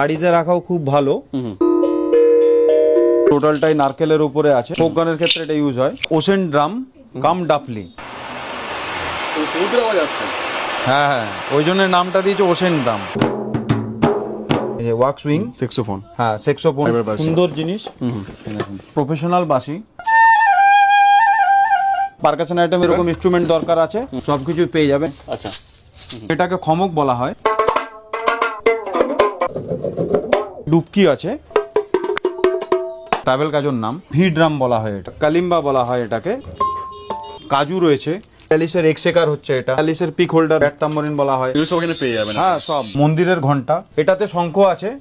বাড়িতে রাখাও খুব ভালো। টোটালটাই নারকেলের উপরে আছে। ফোক গানের ক্ষেত্রে এটা ইউজ হয়। ওশেন ড্রাম কাম আসছে। হ্যাঁ হ্যাঁ। ওই জন্য নামটা দিয়েছে ওশেন ড্রাম এই যে ওয়াক সুইং সেক্সোফোন হ্যাঁ সেক্সোফোন সুন্দর জিনিস। প্রফেশনাল বাসি। পারকাশন আইটেম এরকম ইনস্ট্রুমেন্ট দরকার আছে। সবকিছু পেয়ে যাবেন আচ্ছা। এটাকে খমক বলা হয়। ডুবকি আছে। ট্রাভেল কাজুর নাম। ভি ড্রাম বলা হয় এটা। কালিম্বা বলা হয় এটাকে। কাজু রয়েছে। অ্যালিসের এক্সেকার হচ্ছে এটা। অ্যালিসের পিক হোল্ডার ব্যাট তাম্বরিন বলা হয়। সব এখানে পেয়ে যাবেন। হ্যাঁ সব। মন্দিরের ঘণ্টা। এটাতে শঙ্খ আছে।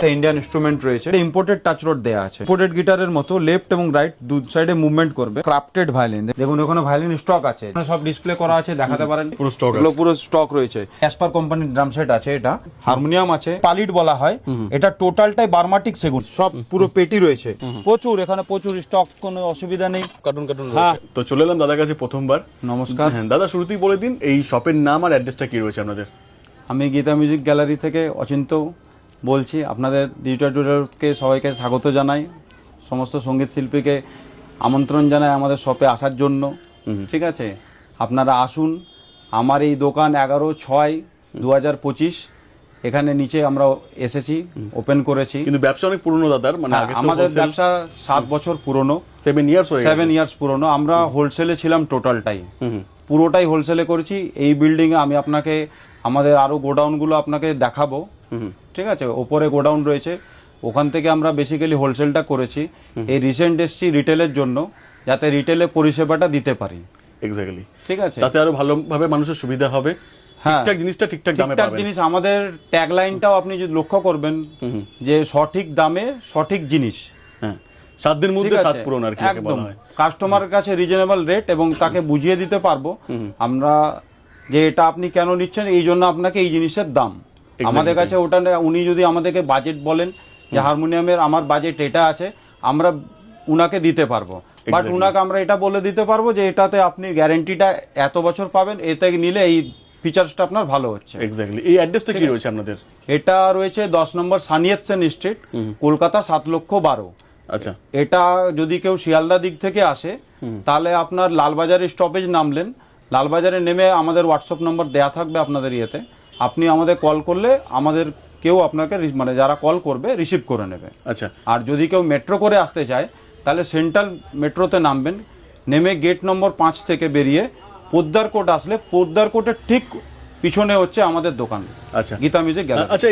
একটা ইন্ডিয়ান ইনস্ট্রুমেন্ট রয়েছে এটা ইম্পোর্টেড টাচ রোড দেয়া আছে। ইম্পোর্টেড গিটারের মতো লেফট এবং রাইট দু সাইডে মুভমেন্ট করবে। ক্রাফটেড ভায়োলিন দেখুন ওখানে ভায়োলিন স্টক আছে। এখানে সব ডিসপ্লে করা আছে দেখাতে পারেন। পুরো stock এগুলো আছে। পুরো স্টক রয়েছে। অ্যাসপার কোম্পানির ড্রাম সেট আছে এটা। হারমোনিয়াম আছে পালিট বলা হয়। এটা টোটালটাই বার্মাটিক সেগুন। সব পুরো পেটি রয়েছে। প্রচুর এখানে প্রচুর স্টক কোনো অসুবিধা নেই। কার্টুন কার্টুন হ্যাঁ। তো চলে এলাম দাদার কাছে প্রথমবার। নমস্কার। হ্যাঁ দাদা শুরুতেই বলে দিন এই শপের নাম আর অ্যাড্রেসটা কি রয়েছে আপনাদের? আমি গীতা মিউজিক গ্যালারি থেকে অচিন্ত। বলছি আপনাদের ডিজিটাল টুডারকে সবাইকে স্বাগত জানাই। সমস্ত সংগীত শিল্পীকে আমন্ত্রণ জানাই আমাদের শপে আসার জন্য। ঠিক আছে? আপনারা আসুন। আমার এই দোকান এগারো ছয় দু হাজার পঁচিশ। এখানে নিচে আমরা এসেছি ওপেন করেছি। কিন্তু ব্যবসা অনেক পুরনো দাদার মানে হ্যাঁ, আমাদের ব্যবসা সাত বছর পুরনো। সেভেন ইয়ার্স সেভেন ইয়ার্স পুরনো। আমরা হোলসেলে ছিলাম টোটালটাই। পুরোটাই হোলসেলে করেছি। এই বিল্ডিংয়ে আমি আপনাকে আমাদের আরও গোডাউনগুলো আপনাকে দেখাবো। ঠিক আছে? ওপরে গোডাউন রয়েছে। ওখান থেকে আমরা বেসিক্যালি হোলসেলটা করেছি। এই রিসেন্ট এসছি রিটেলের জন্য যাতে রিটেলে পরিষেবাটা দিতে পারি। এক্স্যাক্টলি ঠিক আছে? তাতে আরও ভালোভাবে মানুষের সুবিধা হবে। হ্যাঁ। জিনিসটা ঠিকঠাক দামে পাবেন। জিনিস আমাদের ট্যাগলাইনটাও আপনি যদি লক্ষ্য করবেন যে সঠিক দামে সঠিক জিনিস। হ্যাঁ। সাত দিন মধ্যে সাত পূরণ আর কি একদম। কাছে রিজনেবল রেট এবং তাকে বুঝিয়ে দিতে পারব। আমরা যে এটা আপনি কেন নিচ্ছেন এই জন্য আপনাকে এই জিনিসের দাম। আমাদের কাছে ওটা উনি যদি আমাদেরকে বাজেট বলেন যে হারমোনিয়ামের আমার বাজেট এটা আছে আমরা উনাকে দিতে পারব। বাট উনাকে আমরা এটা বলে দিতে পারব যে এটাতে আপনি গ্যারেন্টিটা এত বছর পাবেন এতে নিলে এই ফিচার্সটা আপনার ভালো হচ্ছে। এক্স্যাক্টলি এই অ্যাড্রেসটা কি রয়েছে আপনাদের? এটা রয়েছে দশ নম্বর সানিয়েত সেন স্ট্রিট কলকাতা সাত লক্ষ বারো। আচ্ছা। এটা যদি কেউ শিয়ালদা দিক থেকে আসে তাহলে আপনার লালবাজারে স্টপেজ নামলেন। লালবাজারে নেমে আমাদের হোয়াটসঅ্যাপ নম্বর দেয়া থাকবে আপনাদের ইয়েতে। আপনি আমাদের কল করলে আমাদের কেউ আপনাকে মানে যারা কল করবে রিসিভ করে নেবে। আচ্ছা। আর যদি কেউ মেট্রো করে আসতে চায় তাহলে সেন্ট্রাল মেট্রোতে নামবেন নেমে গেট নম্বর পাঁচ থেকে বেরিয়ে পোদ্দার কোট আসলে পোদ্দার কোটের ঠিক পিছনে হচ্ছে আমাদের দোকান। আচ্ছা। গীতা মিউজিক গ্যালারি আচ্ছা